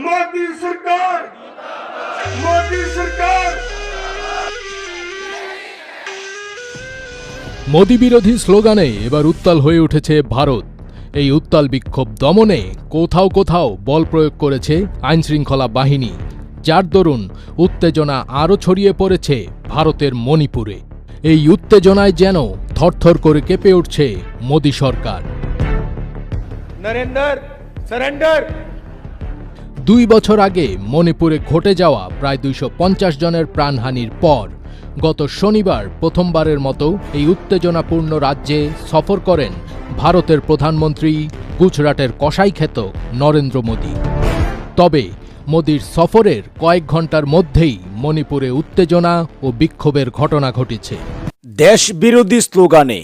मोदी सरकार मोदी सरकार মোদি বিরোধী স্লোগানে এবার উত্তাল হয়ে উঠেছে ভারত এই উত্তাল বিক্ষোভ দমনে কোথাও কোথাও বল প্রয়োগ করেছে আইনশৃঙ্খলা বাহিনী যার দরুন উত্তেজনা আরও ছড়িয়ে পড়েছে ভারতের মণিপুরে এই উত্তেজনায় যেন থরথর করে কেঁপে উঠছে মোদী সরকার नरेंद्र सरेंडर দুই বছর আগে মণিপুরে ঘটে যাওয়া প্রায় দুইশো পঞ্চাশ জনের প্রাণহানির পর গত শনিবার প্রথমবারের মতো এই উত্তেজনাপূর্ণ রাজ্যে সফর করেন ভারতের প্রধানমন্ত্রী, গুজরাটের কসাইখ্যাত নরেন্দ্র মোদী। তবে মোদির সফরের কয়েক ঘণ্টার মধ্যেই মণিপুরে উত্তেজনা ও বিক্ষোভের ঘটনা ঘটেছে। দেশ বিরোধী স্লোগানে,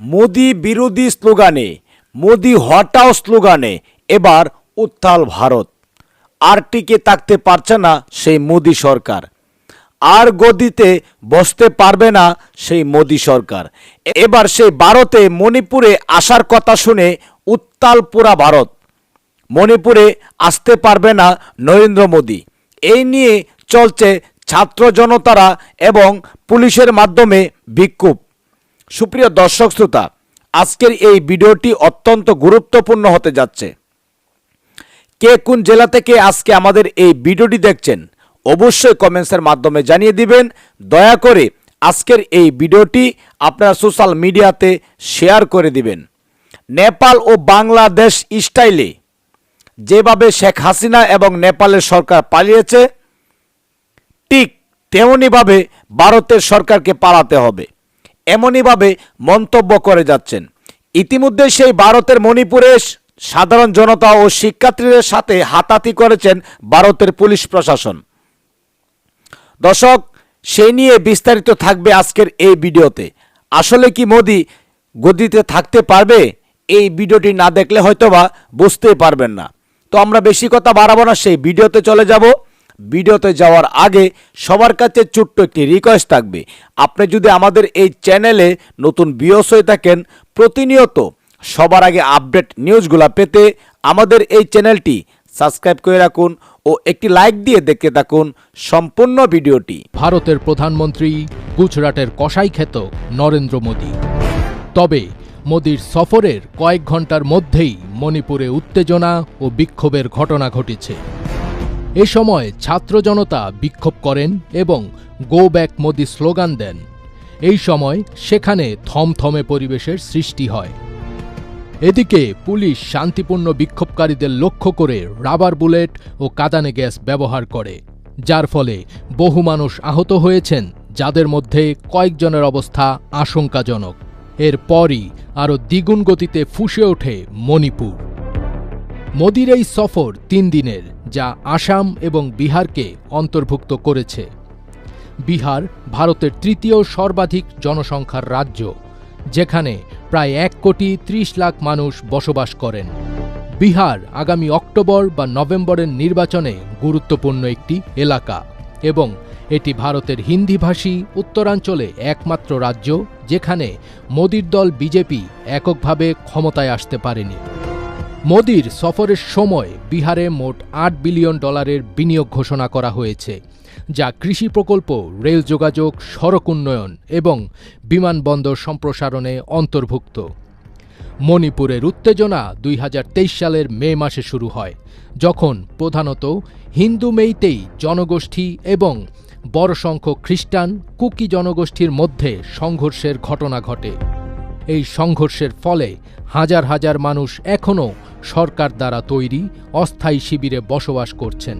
মোদি বিরোধী স্লোগানে, মোদি হটাও স্লোগানে, এবার উত্তাল ভারত। আর টিকে থাকতে পারছে না সেই মোদি সরকার। আর গদিতে বসতে পারবে না সেই মোদি সরকার। এবার সেই ভারতে মণিপুরে আসার কথা শুনে উত্তাল পুরা ভারত। মণিপুরে আসতে পারবে না নরেন্দ্র মোদী। এই নিয়ে চলছে ছাত্র জনতারা এবং পুলিশের মাধ্যমে বিক্ষোভ। সুপ্রিয় দর্শক শ্রোতা, আজকের এই ভিডিওটি অত্যন্ত গুরুত্বপূর্ণ হতে যাচ্ছে। কে কোন জেলা থেকে আজকে আমাদের এই ভিডিওটি দেখছেন, অবশ্যই কমেন্টসের মাধ্যমে জানিয়ে দিবেন। দয়া করে আজকের এই ভিডিওটি আপনারা সোশ্যাল মিডিয়াতে শেয়ার করে দিবেন। নেপাল ও বাংলাদেশ স্টাইলে যেভাবে শেখ হাসিনা এবং নেপালের সরকার পালিয়েছে, ঠিক তেমনইভাবে ভারতের সরকারকে পালাতে হবে। এমনইভাবে মন্তব্য করে যাচ্ছেন। ইতিমধ্যে সেই ভারতের মণিপুরে সাধারণ জনতা ও শিক্ষার্থীদের সাথে হাতাহাতি করেছেন ভারতের পুলিশ প্রশাসন। দর্শক, সে নিয়ে বিস্তারিত থাকবে আজকের এই ভিডিওতে। আসলে কি মোদি গদিতে থাকতে পারবে? এই ভিডিওটি না দেখলে হয়তোবা বুঝতেই পারবেন না। তো আমরা বেশি কথা বাড়াবো না, সেই ভিডিওতে চলে যাব। ভিডিওতে যাওয়ার আগে সবার কাছে ছোট্ট একটি রিকোয়েস্ট থাকবে। আপনি যদি আমাদের এই চ্যানেলে নতুন বিয়স হয়ে থাকেন, প্রতিনিয়ত সবার আগে আপডেট নিউজগুলো পেতে আমাদের এই চ্যানেলটি সাবস্ক্রাইব করে রাখুন ও একটি লাইক দিয়ে দেখতে থাকুন সম্পূর্ণ ভিডিওটি। ভারতের প্রধানমন্ত্রী, গুজরাটের কসাইখ্যাত নরেন্দ্র মোদী। তবে মোদির সফরের কয়েক ঘণ্টার মধ্যেই মণিপুরে উত্তেজনা ও বিক্ষোভের ঘটনা ঘটেছে। এ সময় ছাত্র জনতা বিক্ষোভ করেন এবং গো ব্যাক মোদি স্লোগান দেন। এই সময় সেখানে থমথমে পরিবেশের সৃষ্টি হয়। এদিকে পুলিশ শান্তিপূর্ণ বিক্ষোভকারীদের লক্ষ্য করে রাবার বুলেট ও কাদানে গ্যাস ব্যবহার করে, যার ফলে বহু মানুষ আহত হয়েছেন, যাদের মধ্যে কয়েকজনের অবস্থা আশঙ্কাজনক। এরপরই আরও দ্বিগুণ গতিতে ফুঁসে ওঠে মণিপুর। মোদির এই সফর তিন দিনের, যা আসাম এবং বিহারকে অন্তর্ভুক্ত করেছে। বিহার ভারতের তৃতীয় সর্বাধিক জনসংখ্যার রাজ্য, যেখানে প্রায় এক কোটি ত্রিশ লাখ মানুষ বসবাস করেন। বিহার আগামী অক্টোবর বা নভেম্বরের নির্বাচনে গুরুত্বপূর্ণ একটি এলাকা এবং এটি ভারতের হিন্দিভাষী উত্তরাঞ্চলে একমাত্র রাজ্য যেখানে মোদির দল বিজেপি এককভাবে ক্ষমতায় আসতে পারেনি। মোদির সফরের সময় বিহারে মোট আট বিলিয়ন ডলারের বিনিয়োগ ঘোষণা করা হয়েছে, যা কৃষি প্রকল্প, রেল যোগাযোগ, সড়ক উন্নয়ন এবং বিমানবন্দর সম্প্রসারণে অন্তর্ভুক্ত। মণিপুরের উত্তেজনা দুই হাজার তেইশ সালের মে মাসে শুরু হয়, যখন প্রধানত হিন্দু মেইতেই জনগোষ্ঠী এবং বড় সংখ্যক খ্রিস্টান কুকি জনগোষ্ঠীর মধ্যে সংঘর্ষের ঘটনা ঘটে। এই সংঘর্ষের ফলে হাজার হাজার মানুষ এখনও সরকার দ্বারা তৈরি অস্থায়ী শিবিরে বসবাস করছেন।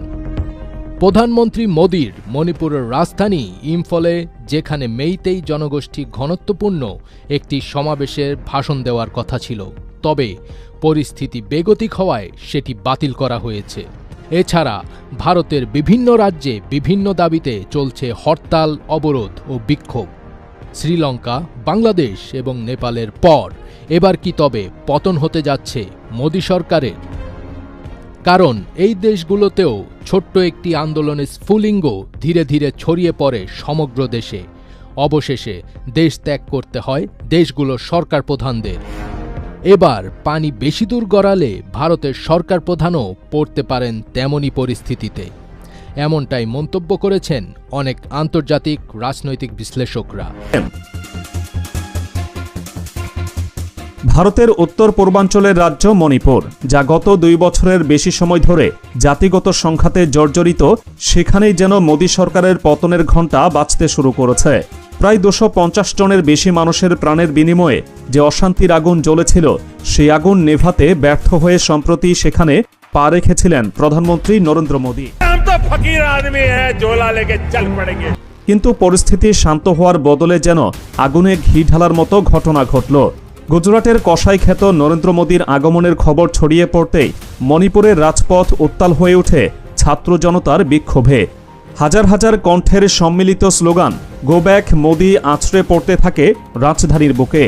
প্রধানমন্ত্রী মোদির মণিপুরের রাজধানী ইম্ফলে, যেখানে মেইতেই জনগোষ্ঠী ঘনত্বপূর্ণ, একটি সমাবেশের ভাষণ দেওয়ার কথা ছিল। তবে পরিস্থিতি বেগতিক হওয়ায় সেটি বাতিল করা হয়েছে। এছাড়া ভারতের বিভিন্ন রাজ্যে বিভিন্ন দাবিতে চলছে হরতাল, অবরোধ ও বিক্ষোভ। শ্রীলঙ্কা, বাংলাদেশ এবং নেপালের পর। এবার কি তবে পতন হতে যাচ্ছে মোদী সরকারের? কারণ এই দেশগুলোতেও ছোট্ট একটি আন্দোলনের স্ফুলিঙ্গ ধীরে ধীরে ছড়িয়ে পড়ে সমগ্র দেশে। অবশেষে দেশ ত্যাগ করতে হয় দেশগুলোর সরকার প্রধানদের। এবার পানি বেশি দূর গড়ালে ভারতের সরকার প্রধানও পড়তে পারেন তেমনই পরিস্থিতিতে। এমনটাই মন্তব্য করেছেন অনেক আন্তর্জাতিক রাজনৈতিক বিশ্লেষকরা। ভারতের উত্তর পূর্বাঞ্চলের রাজ্য মণিপুর, যা গত দুই বছরের বেশি সময় ধরে জাতিগত সংঘাতে জর্জরিত, সেখানেই যেন মোদী সরকারের পতনের ঘণ্টা বাজতে শুরু করেছে। প্রায় দুশো পঞ্চাশ টনের বেশি মানুষের প্রাণের বিনিময়ে যে অশান্তির আগুন জ্বলেছিল, সেই আগুন নেভাতে ব্যর্থ হয়ে সম্প্রতি সেখানে পা রেখেছিলেন প্রধানমন্ত্রী নরেন্দ্র মোদী। ফকির আদমি হোলা লেগে চল পড়েঙ্গে কিন্তু পরিস্থিতি শান্ত হওয়ার বদলে যেন আগুনে ঘি ঢালার মতো ঘটনা ঘটল। গুজরাটের কষাই খ্যাত নরেন্দ্র মোদীর আগমনের খবর ছড়িয়ে পড়তেই মণিপুরের রাজপথ উত্তাল হয়ে ওঠে ছাত্র জনতার বিক্ষোভে। হাজার হাজার কণ্ঠের সম্মিলিত স্লোগান গো ব্যাক মোদি আছড়ে পড়তে থাকে রাজধানীর বুকে।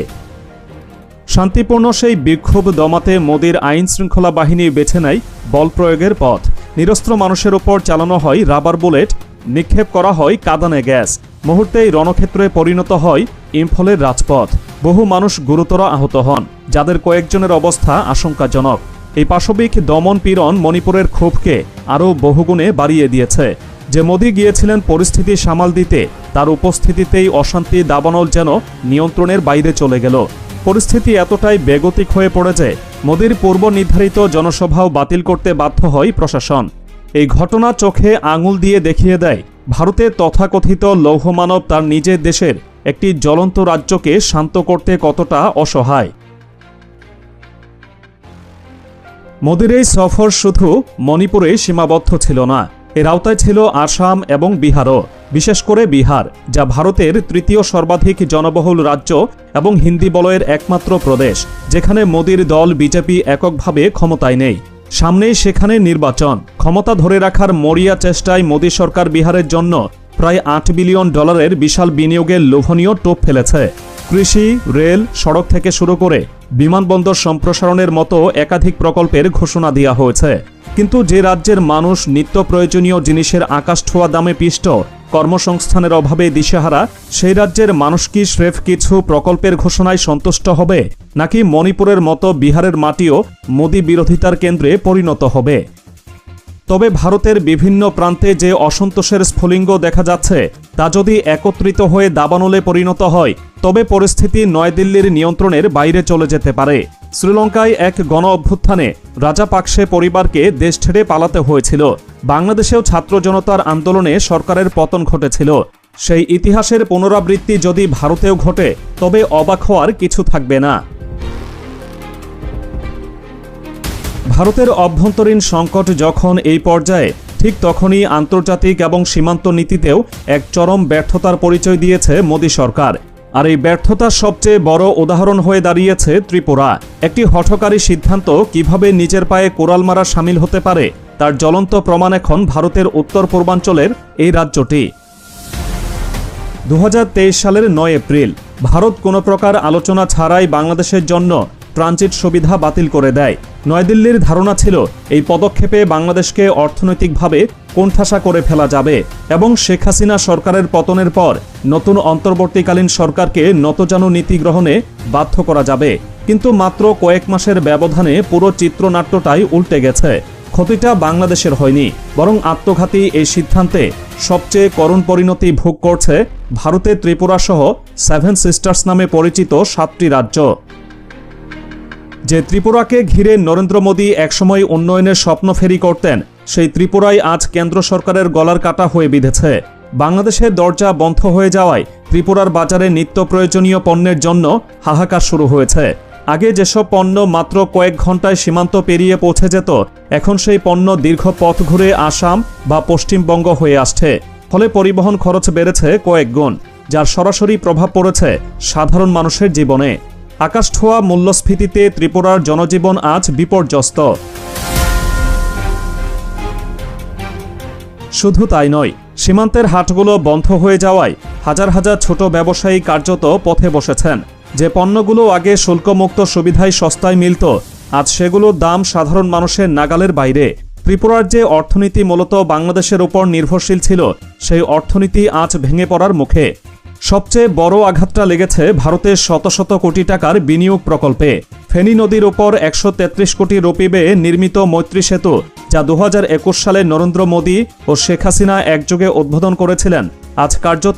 শান্তিপূর্ণ সেই বিক্ষোভ দমাতে মোদীর আইন শৃঙ্খলা বাহিনী বেছে নেয় বল প্রয়োগের পথ। নিরস্ত্র মানুষের ওপর চালানো হয় রাবার বুলেট, নিক্ষেপ করা হয় কাদানে গ্যাস। মুহূর্তেই রণক্ষেত্রে পরিণত হয় ইম্ফলের রাজপথ। বহু মানুষ গুরুতর আহত হন, যাদের কয়েকজনের অবস্থা আশঙ্কাজনক। এই পাশবিক দমন পীড়ন মণিপুরের ক্ষোভকে আরও বহুগুণে বাড়িয়ে দিয়েছে। যে মোদি গিয়েছিলেন পরিস্থিতি সামাল দিতে, তার উপস্থিতিতেই অশান্তি দাবানল যেন নিয়ন্ত্রণের বাইরে চলে গেল। পরিস্থিতি এতটাই বেগতিক হয়ে পড়ে যে মোদির পূর্ব নির্ধারিত জনসভাও বাতিল করতে বাধ্য হয় প্রশাসন। এই ঘটনা চোখে আঙুল দিয়ে দেখিয়ে দেয়, ভারতে তথাকথিত লৌহমানব তার নিজের দেশের একটি জ্বলন্ত রাজ্যকে শান্ত করতে কতটা অসহায়। মোদির এই সফর শুধু মণিপুরে সীমাবদ্ধ ছিল না এর আওতায় ছিল আসাম এবং বিহারও, বিশেষ করে বিহার, যা ভারতের তৃতীয় সর্বাধিক জনবহুল রাজ্য এবং হিন্দি বলয়ের একমাত্র প্রদেশ, যেখানে মোদির দল বিজেপি এককভাবে ক্ষমতায় নেই। সামনেই সেখানে নির্বাচন। ক্ষমতা ধরে রাখার মরিয়া চেষ্টায় মোদী সরকার বিহারের জন্য প্রায় আট বিলিয়ন ডলারের বিশাল বিনিয়োগের লোভনীয় টোপ ফেলেছে। কৃষি, রেল, সড়ক থেকে শুরু করে বিমানবন্দর সম্প্রসারণের মতো একাধিক প্রকল্পের ঘোষণা দেওয়া হয়েছে। কিন্তু যে রাজ্যের মানুষ নিত্য প্রয়োজনীয় জিনিসের আকাশ ছোঁয়া দামে পিষ্ট, কর্মসংস্থানের অভাবে দিশেহারা, সেই রাজ্যের মানুষ কি স্রেফ কিছু প্রকল্পের ঘোষণায় সন্তুষ্ট হবে, নাকি মণিপুরের মতো বিহারের মাটিও মোদী বিরোধিতার কেন্দ্রে পরিণত হবে? তবে ভারতের বিভিন্ন প্রান্তে যে অসন্তোষের স্ফুলিঙ্গ দেখা যাচ্ছে তা যদি একত্রিত হয়ে দাবানলে পরিণত হয়, তবে পরিস্থিতি নয়াদিল্লির নিয়ন্ত্রণের বাইরে চলে যেতে পারে। শ্রীলঙ্কায় এক গণ অভ্যুত্থানে রাজাপাকসে পরিবারকে দেশ ছেড়ে পালাতে হয়েছিল। বাংলাদেশেও ছাত্র জনতার আন্দোলনে সরকারের পতন ঘটেছিল। সেই ইতিহাসের পুনরাবৃত্তি যদি ভারতেও ঘটে, তবে অবাক হওয়ার কিছু থাকবে না। ভারতের অভ্যন্তরীণ সংকট যখন এই পর্যায়ে ঠিক তখনই আন্তর্জাতিক এবং সীমান্ত নীতিতেও এক চরম ব্যর্থতার পরিচয় দিয়েছে মোদী সরকার। আর এই ব্যর্থতার সবচেয়ে বড় উদাহরণ হয়ে দাঁড়িয়েছে ত্রিপুরা। একটি হঠকারী সিদ্ধান্ত কীভাবে নিজের পায়ে কোরাল মারা সামিল হতে পারে, তার জ্বলন্ত প্রমাণ এখন ভারতের উত্তর পূর্বাঞ্চলের এই রাজ্যটি। দু হাজার তেইশ সালের নয় এপ্রিল, ভারত কোনো প্রকার আলোচনা ছাড়াই বাংলাদেশের জন্য ট্রানজিট সুবিধা বাতিল করে দেয়। নয়াদিল্লির ধারণা ছিল, এই পদক্ষেপে বাংলাদেশকে অর্থনৈতিকভাবে কোণঠাসা করে ফেলা যাবে এবং শেখ হাসিনা সরকারের পতনের পর নতুন অন্তর্বর্তীকালীন সরকারকে নতজানু নীতি গ্রহণে বাধ্য করা যাবে। কিন্তু মাত্র কয়েক মাসের ব্যবধানে পুরো চিত্রনাট্যটাই উল্টে গেছে। ক্ষতিটা বাংলাদেশের হয়নি, বরং আত্মঘাতী এই সিদ্ধান্তে সবচেয়ে করুণ পরিণতি ভোগ করছে ভারতের ত্রিপুরা সহ সেভেন সিস্টার্স নামে পরিচিত সাতটি রাজ্য। যে ত্রিপুরাকে ঘিরে নরেন্দ্র মোদী একসময় উন্নয়নের স্বপ্ন ফেরি করতেন, সেই ত্রিপুরাই আজ কেন্দ্র সরকারের গলার কাটা হয়ে বিঁধেছে। বাংলাদেশের দরজা বন্ধ হয়ে যাওয়ায় ত্রিপুরার বাজারে নিত্য প্রয়োজনীয় পণ্যের জন্য হাহাকার শুরু হয়েছে। আগে যেসব পণ্য মাত্র কয়েক ঘন্টায় সীমান্ত পেরিয়ে পৌঁছে যেত, এখন সেই পণ্য দীর্ঘ পথ ঘুরে আসাম বা পশ্চিমবঙ্গ হয়ে আসছে। ফলে পরিবহন খরচ বেড়েছে কয়েক গুণ, যার সরাসরি প্রভাব পড়েছে সাধারণ মানুষের জীবনে। আকাশ ছোঁয়া মূল্যস্ফীতিতে ত্রিপুরার জনজীবন আজ বিপর্যস্ত। শুধু তাই নয়, সীমান্তের হাটগুলো বন্ধ হয়ে যাওয়ায় হাজার হাজার ছোট ব্যবসায়ী কার্যত পথে বসেছেন। যে পণ্যগুলো আগে শুল্কমুক্ত সুবিধায় সস্তায় মিলত, আজ সেগুলোর দাম সাধারণ মানুষের নাগালের বাইরে। ত্রিপুরার যে অর্থনীতি মূলত বাংলাদেশের উপর নির্ভরশীল ছিল, সেই অর্থনীতি আজ ভেঙে পড়ার মুখে। সবচেয়ে বড় আঘাতটা লেগেছে ভারতের শত শত কোটি টাকার বিনিয়োগ প্রকল্পে। ফেনী নদীর ওপর একশো তেত্রিশ কোটি রুপি নির্মিত মৈত্রী সেতু, যা দু হাজার একুশ সালে নরেন্দ্র মোদী ও শেখ হাসিনা একযোগে উদ্বোধন করেছিলেন, আজ কার্যত